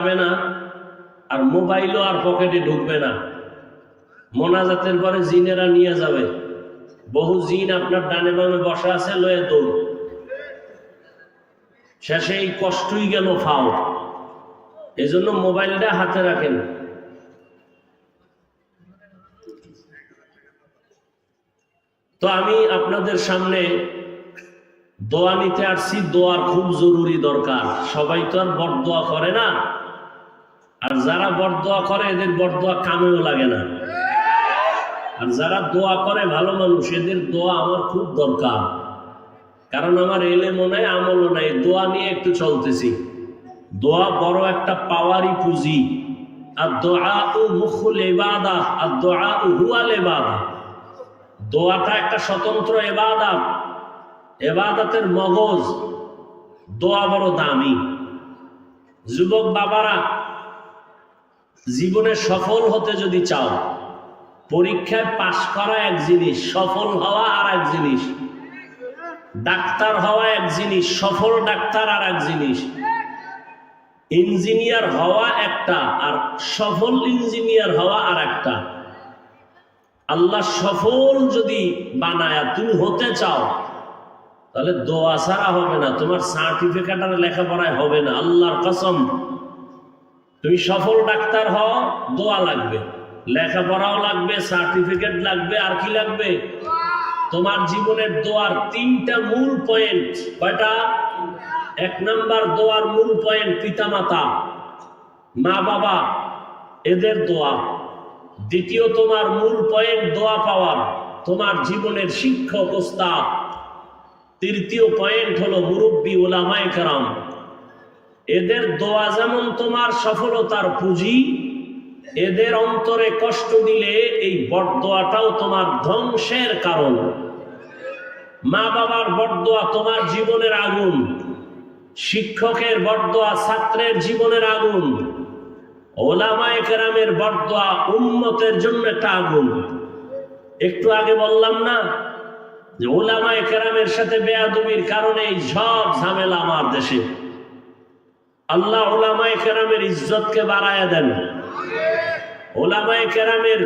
যাবে না, আর মোবাইলও আর পকেটে ঢুকবে না। মোনাজাতের পরে জিনেরা নিয়ে যাবে। বহু জিন আপনার ডানে বামে বসা আছে, লয়ে দৌড়। শেষে এই কষ্টই গেল, ফাও। এজন্য মোবাইলটা হাতে রাখেন। তো আমি আপনাদের সামনে দোয়া নিতে আসছি, দোয়ার খুব জরুরি দরকার। সবাই তো আর বট দোয়া করে না। আর যারা বট দোয়া করে, এদের বট দোয়া কামেও লাগে না। আর যারা দোয়া করে ভালো মানুষ, এদের দোয়া আমার খুব দরকার। কারণ আমার এলেমও নাই, আমলও নাই। দোয়া নিয়ে একটু চলতেছি। দোয়া বড় একটা পাওয়ারই পুঁজি। আর দোয়া ও মুখুল এবাদা আর দোয়া ও হুয়াল এবাদা দোয়াটা একটা স্বতন্ত্র এবাদাত এবাদাতের মগজ। দোয়া বড় দামি। যুবক বাবারা জীবনে সফল হতে যদি চাও, পরীক্ষায় পাশ করা এক জিনিস, সফল হওয়া আর এক জিনিস, ডাক্তার হওয়া এক জিনিস, সফল ডাক্তার আর এক জিনিস, ইঞ্জিনিয়ার হওয়া একটা আর সফল ইঞ্জিনিয়ার হওয়া আর একটা। আল্লাহ সফল যদি বানায় তুমি হতে চাও, তাহলে দোয়া ছাড়া হবে না, তোমার সার্টিফিকেট আর লেখাপড়ায় হবে না, আল্লাহর কসম। তুমি সফল ডাক্তার হও, দোয়া লাগবে। লেখাপড়াও লাগবে, সার্টিফিকেট লাগবে, আর কি লাগবে? তোমার জীবনের দোয়ার তিনটা মূল পয়েন্ট। কয়টা? এক নাম্বার দোয়ার মূল পয়েন্ট পিতামাতা মা বাবা এদের দোয়া। দ্বিতীয় তোমার মূল পয়েন্ট দোয়া পাওয়ার, তোমার জীবনের শিক্ষক ওস্তাদ। তৃতীয় পয়েন্ট হলো মুরব্বী ওলামায় কারাম। এদের দোয়া যেমন তোমার সফলতার পুঁজি, এদের অন্তরে কষ্ট দিলে এই বটদোয়াটাও তোমার ধ্বংসের কারণ। মা বাবার বটদোয়া তোমার জীবনের আগুন, শিক্ষকের বটদোয়া ছাত্রের জীবনের আগুন, ওলামায় কেরামের বটদোয়া উন্মতের জন্য একটা আগুন। একটু আগে বললাম না যে ওলামায় কেরামের সাথে বেয়াদুমির কারণে এই সব ঝামেলা আমার দেশে। আল্লাহ ওলামায় কেরামের ইজ্জতকে বাড়ায় দেন। ওলামায় কেরামের